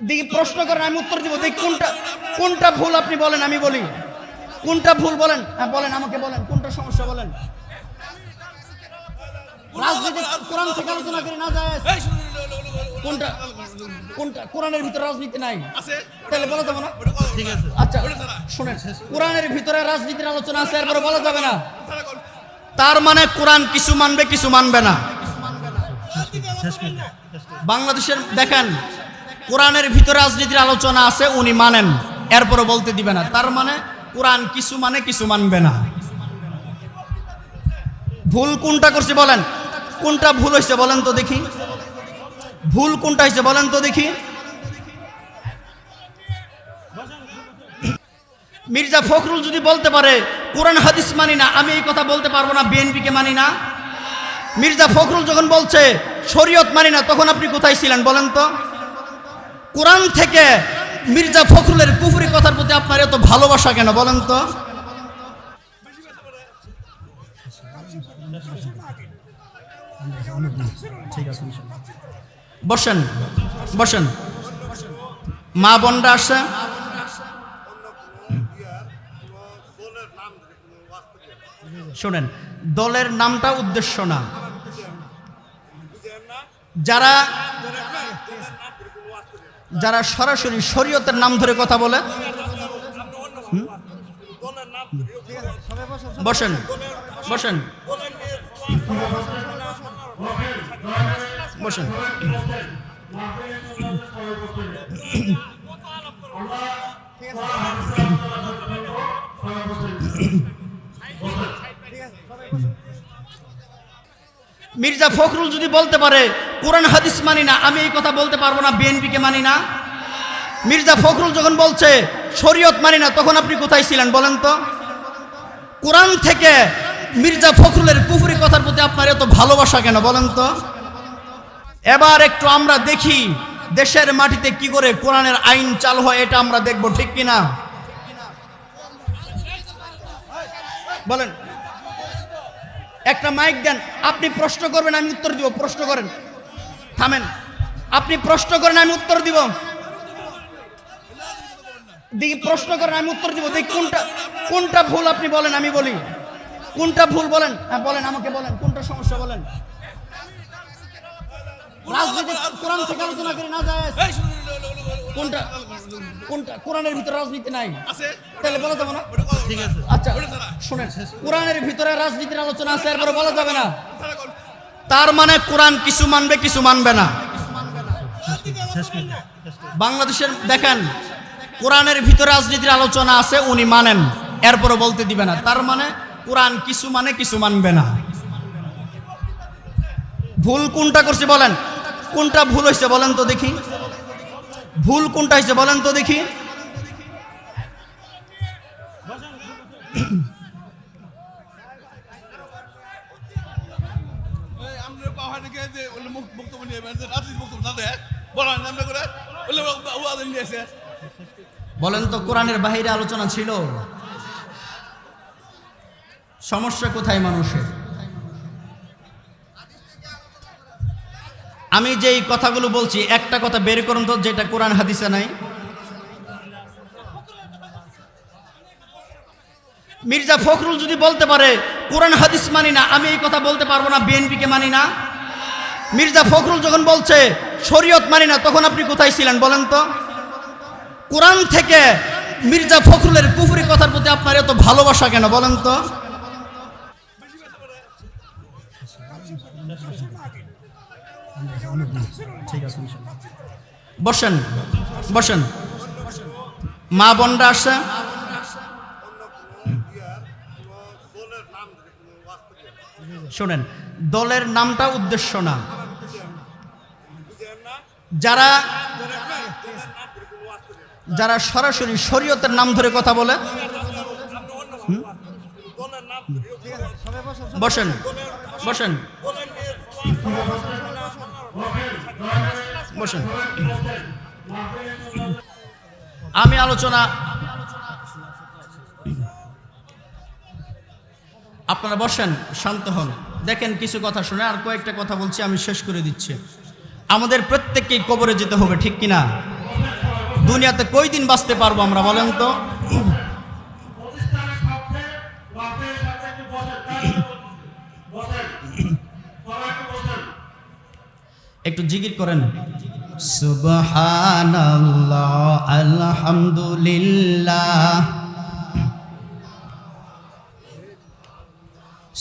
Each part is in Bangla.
দেখি প্রশ্ন করেন আমি উত্তর দিব। দেখি কোনটা কোনটা ভুল আপনি বলেন আমি বলি। কোনটা ভুল বলেন? হ্যাঁ বলেন আমাকে বলেন কোনটা সমস্যা বলেন? রাজনীতি কোরআন থেকে আলোচনা করে না যায়। কোনটা কোনটা কোরআনের ভিতরে রাজনীতি নাই? আছে। তাহলে বলা যাবে না? ঠিক আছে। আচ্ছা শুনেন কোরআনের ভিতরে রাজনীতির আলোচনা আছে এরপরে বলা যাবে না। তার মানে কোরআন কিছু মানবে কিছু মানবে না। বাংলাদেশের দেখেন কোরআনের ভিতরে রাজনীতির আলোচনা আছে, উনি মানেন। এরপরে বলতে দিবে না। তার মানে কোরআন কিছু মানে কিছু মানবে না। ভুল কোনটা করছে বলেন? কোনটা ভুল হয়েছে বলেন তো দেখি। ভুল কোনটা হয়েছে বলেন তো দেখি। মির্জা ফখরুল যদি বলতে পারে, কোরআন হাদিস মানি না, আমি এই কথা বলতে পারব না বিএনপিকে মানি না। মির্জা ফখরুল যখন বলছে, শরীয়ত মানি না, তখন আপনি কোথায় ছিলেন বলেন তো? কোরআন থেকে মির্জা ফখরুলের কুফুরি কথার প্রতি আপনার এত ভালোবাসা কেন বলেন তো? বসেন বসেন। মা বোনরা আসে। শোনেন, দলের নামটা উদ্দেশ্য না। যারা যারা সরাসরি শরীয়তের নাম ধরে কথা বলে বসেন বসেন। বসেন। মির্জা ফখরুল যদি বলতে পারে কোরআন হাদিস মানি না, আমি এই কথা বলতে পারব না, বিএনপিকে মানি না। মির্জা ফখরুল যখন বলছে, শরীয়ত মানি না, তখন আপনি কোথায় ছিলেন বলেন তো? কোরআন থেকে মির্জা ফখরুলের কুফুরি কথার প্রতি আপনার এত ভালোবাসা কেন বলেন তো? এবার একটু আমরা দেখি, দেশের মাটিতে কি করে কোরআনের আইন চালু হয়, এটা আমরা দেখব, ঠিক কিনা? বলেন। একটা মাইক দেন, আপনি প্রশ্ন করবেন, আমি উত্তর দিব, প্রশ্ন করেন। থামেন। আপনি প্রশ্ন করেন আমি উত্তর দিব। দেখি প্রশ্ন করেন আমি উত্তর দিব। দেখি কোনটা কোনটা ভুল আপনি বলেন আমি বলি। কোনটা ভুল বলেন? হ্যাঁ বলেন আমাকে বলেন কোনটা সমস্যা বলেন? রাজনীতি কোরআন থেকে আলোচনা করে না যায়। কোনটা কোনটা? কোরআনের ভিতরে রাজনীতি নাই। তাহলে বলা যাবে না? ওটা ঠিক আছে আচ্ছা শুনেন কোরআনের ভিতরে রাজনীতির আলোচনা আছে এরপরে বলা যাবে না। তার মানে কোরআন কিছু মানবে কিছু মানবে না। বাংলাদেশের, দেখেন, কোরআনের ভিতরে রাজনীতির আলোচনা আছে, উনি মানেন, এরপরে বলতে দিবে না। তার মানে কোরআন কিছু মানে কিছু মানবে না। ভুল কোনটা করছে বলেন? কোনটা ভুল হয়েছে বলেন তো দেখি। ভুল কোনটা হয়েছে বলেন তো দেখি। বলেন তো, কোরআনের বাহিরে আলোচনা ছিল? সমস্যা কোথায় মানুষের? আমি যেই কথাগুলো বলছি, একটা কথা বের করুন তো, যেটা কোরআন হাদিসে নাই। মির্জা ফখরুল যদি বলতে পারে, কোরআন হাদিস মানি না, আমি এই কথা বলতে পারব না, বিএনপিকে মানি না। মির্জা ফখরুল যখন বলছে, শরীয়ত মানি না, তখন আপনি কোথায় ছিলেন বলেন তো? কোরআন থেকে মির্জা ফখরুলের কুফুরি কথার প্রতি আপনার এত ভালোবাসা কেন বলেন তো? বসেন বসেন। মা বোনরা আসে শোনেন দলের নামটা উদ্দেশ্য না। যারা যারা সরাসরি শরীয়তের নাম ধরে কথা বলে। বসেন বসেন। বসেন। আমি আলোচনা আপনারা বসেন, শান্ত হন। দেখেন, কিছু কথা শুনে আর কয়েকটা কথা বলছি, আমি শেষ করে দিচ্ছি। আমাদের প্রত্যেককেই কবরে যেতে হবে, ঠিক কিনা? দুনিয়াতে কই দিন বাঁচতে পারব আমরা, বলেন তো? একটু জিগির করেন। সুবহানাল্লাহ, আলহামদুলিল্লাহ।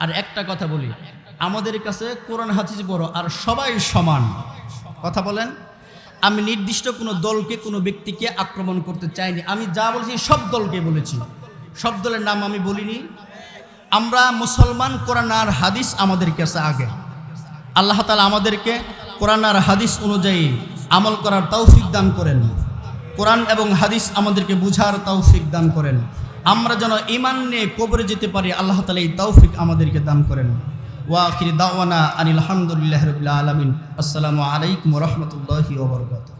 আর একটা কথা বলি, আমাদের কাছে কোরআন হাদিস বড় আর সবাই সমান। কথা বলেন, আমি নির্দিষ্ট কোনো দলকে, কোনো ব্যক্তিকে আক্রমণ করতে চাইনি। আমি যা বলছি সব দলকে বলেছি। সব দলের নাম আমি বলিনি। আমরা মুসলমান, কোরআন আর হাদিস আমাদের কাছে আগে। আল্লাহ তালা আমাদেরকে কোরআন আর হাদিস অনুযায়ী আমল করার তৌফিক দান করেন। কোরআন এবং হাদিস আমাদেরকে বুঝার তৌফিক দান করেন। আমরা যেন ইমান নিয়ে কবরে যেতে পারি, আল্লাহ তালা এই তৌফিক আমাদেরকে দান করেন। ওয়াখির দাওয়ানা আনিল আলহামদুলিল্লাহ রবিল্লা আলমিন। আসসালামু আলাইকুম রহমতুল্লাহি ওবরকাত